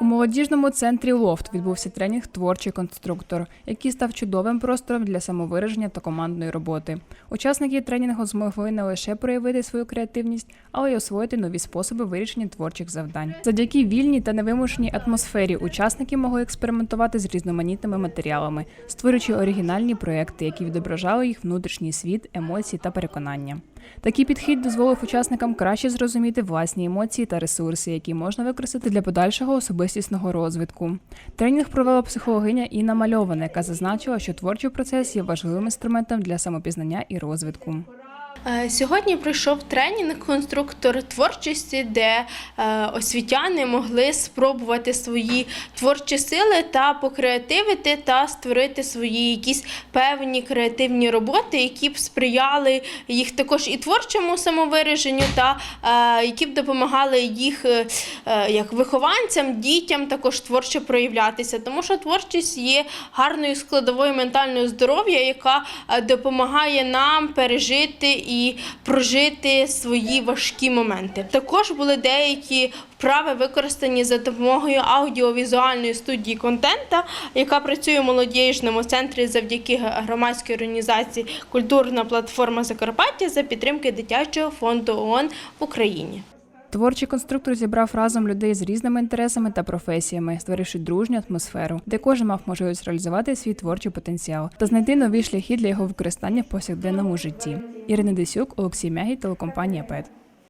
У молодіжному центрі Лофт відбувся тренінг Творчий конструктор, який став чудовим простором для самовираження та командної роботи. Учасники тренінгу змогли не лише проявити свою креативність, але й освоїти нові способи вирішення творчих завдань. Завдяки вільній та невимушеній атмосфері учасники могли експериментувати з різноманітними матеріалами, створюючи оригінальні проекти, які відображали їх внутрішній світ, емоції та переконання. Такий підхід дозволив учасникам краще зрозуміти власні емоції та ресурси, які можна використати для подальшого особистісного розвитку. Тренінг провела психологиня Інна Мальована, яка зазначила, що творчий процес є важливим інструментом для самопізнання і розвитку. Е, Сьогодні пройшов тренінг конструктор творчості, де е, освітяни могли спробувати свої творчі сили та покреативити та створити свої якісь певні креативні роботи, які б сприяли їх також і творчому самовираженню, та е, які б допомагали їх як вихованцям, дітям також творчо проявлятися. Тому що творчість є гарною складовою ментального здоров'я, яка допомагає нам пережити і прожити свої важкі моменти. Також були деякі вправи використані за допомогою аудіовізуальної студії контента, яка працює у молодіжному центрі завдяки громадській організації Культурна платформа Закарпаття за підтримки дитячого фонду ООН в Україні. Творчий конструктор зібрав разом людей з різними інтересами та професіями, створивши дружню атмосферу, де кожен мав можливість реалізувати свій творчий потенціал та знайти нові шляхи для його використання в повсякденному житті. Ірина Десюк, Олексій Мягій, телекомпанія ПЕТ.